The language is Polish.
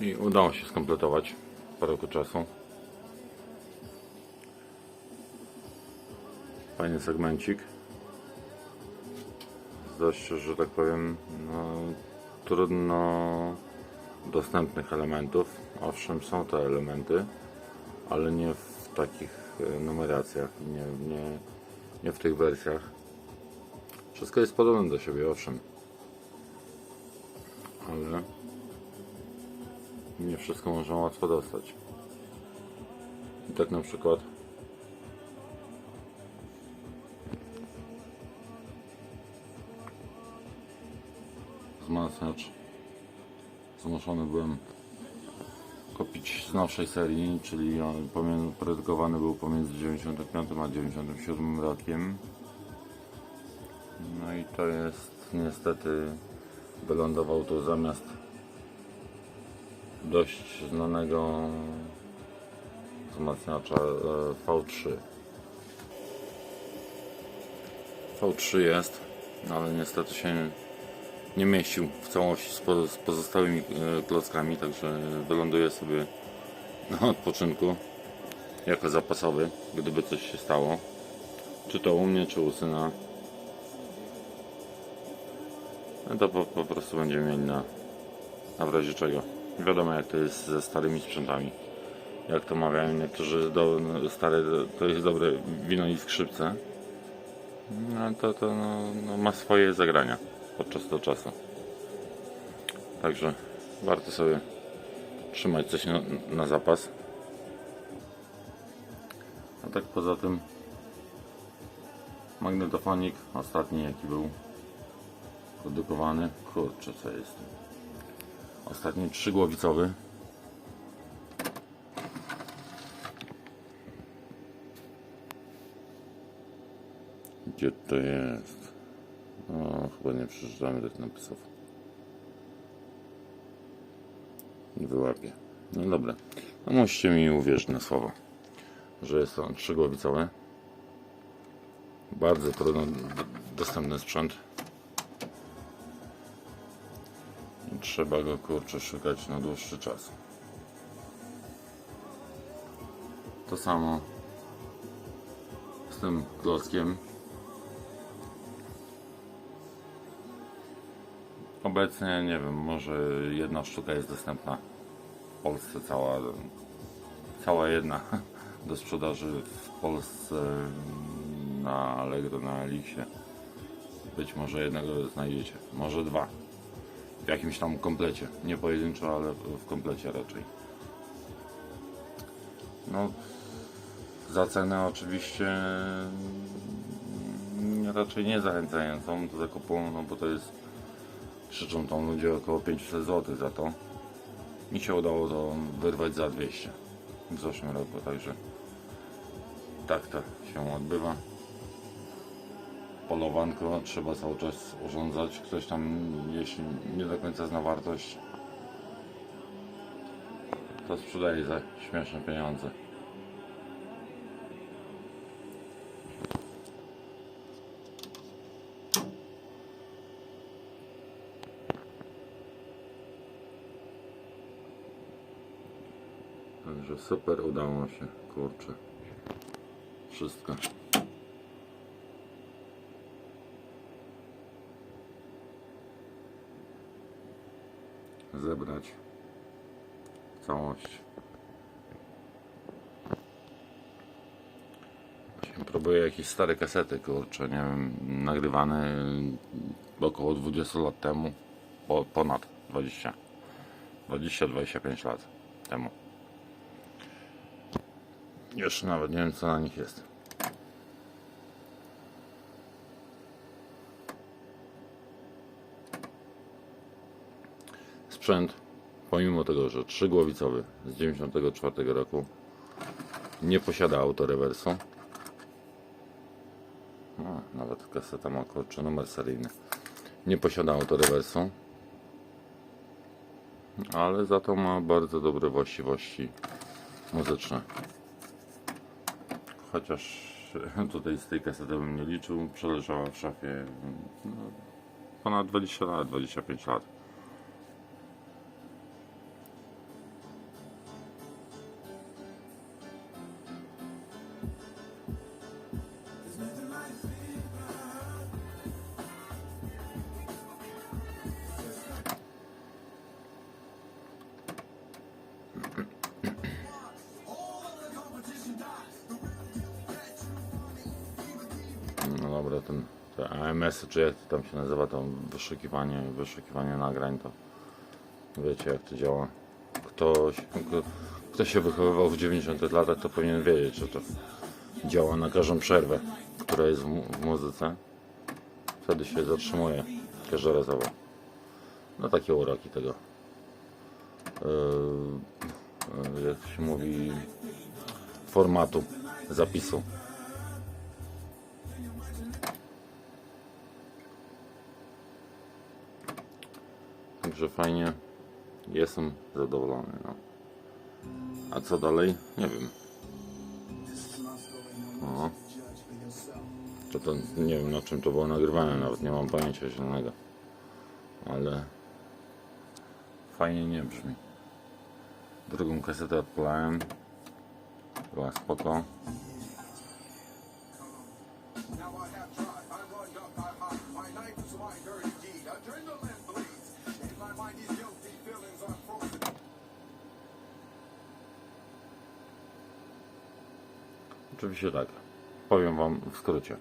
I udało się skompletować po roku czasu. Fajny segmencik. Dość, że tak powiem, no, trudno dostępnych elementów. Owszem, są te elementy, ale nie w takich e, numeracjach, nie, nie, nie w tych wersjach. Wszystko jest podobne do siebie, owszem. Ale nie wszystko można łatwo dostać. I tak na przykład wzmacniacz zmuszony byłem kupić z nowszej serii, czyli on produkowany był pomiędzy 95 a 97 rokiem. No i to jest niestety wylądował tu zamiast dość znanego wzmacniacza e, V3. V3 jest, ale niestety się nie mieścił w całości z pozostałymi e, klockami, także wyląduje sobie na odpoczynku jako zapasowy, gdyby coś się stało. Czy to u mnie, czy u syna. No to po, po prostu będziemy mieli na, na w razie czego. Wiadomo jak to jest ze starymi sprzętami. Jak to mawiają niektórzy, do, no, stare to jest dobre wino i skrzypce. No to, to no, no, ma swoje zagrania podczas do czasu. Także warto sobie trzymać coś na, na zapas. A tak poza tym magnetofonik ostatni jaki był produkowany. Kurczę, co jest? Ostatni trzygłowicowy. Gdzie to jest? O, chyba nie przeczytamy tych napisów. Nie wyłapię. No dobra. No musicie mi uwierzyć na słowo, że jest on trzygłowicowy. Bardzo trudno dostępny sprzęt. Trzeba go kurczę szukać na dłuższy czas. To samo z tym klockiem. Obecnie nie wiem, może jedna sztuka jest dostępna w Polsce, cała, cała jedna do sprzedaży w Polsce na Allegro, na Elixie. Być może jednego znajdziecie, może dwa. W jakimś tam komplecie. Nie pojedynczo, ale w komplecie raczej. No, za cenę oczywiście mm, raczej nie zachęcającą do zakupu, no bo to jest krzyczą tam ludzie około 500 zł za to. Mi się udało to wyrwać za 200 w zeszłym roku, także tak to się odbywa. Polowanko trzeba cały czas urządzać. Ktoś tam, jeśli nie do końca zna wartość, to sprzedaje za śmieszne pieniądze. Także super udało się, kurczę. Wszystko. Zebrać całość. Próbuję jakieś stare kasety, kurczę, nie wiem, nagrywane około 20 lat temu, po, ponad 20, 20-25 lat temu. Jeszcze nawet nie wiem co na nich jest. Sprzęt, pomimo tego, że trzygłowicowy z 94 roku nie posiada autorewersu. No, nawet kaseta ma kurczę numer seryjny. Nie posiada autorewersu. Ale za to ma bardzo dobre właściwości muzyczne. Chociaż tutaj z tej kasety bym nie liczył, przeleżała w szafie no, ponad 20 lat, 25 lat. DMS, czy jak to tam się nazywa, to wyszukiwanie, wyszukiwanie nagrań, to wiecie jak to działa. Ktoś, kto, kto się wychowywał w 90 latach, to powinien wiedzieć, że to działa na każdą przerwę, która jest w, mu- w muzyce. Wtedy się zatrzymuje każdorazowo. No takie uroki tego. Yy, jak się mówi, formatu zapisu. Także fajnie. Jestem zadowolony. No. A co dalej? Nie wiem. O. To, to nie wiem na czym to było nagrywane, nawet nie mam pojęcia zielonego. Ale fajnie nie brzmi. Drugą kasetę odpalałem. Była spoko. Oczywiście tak. Powiem wam w skrócie.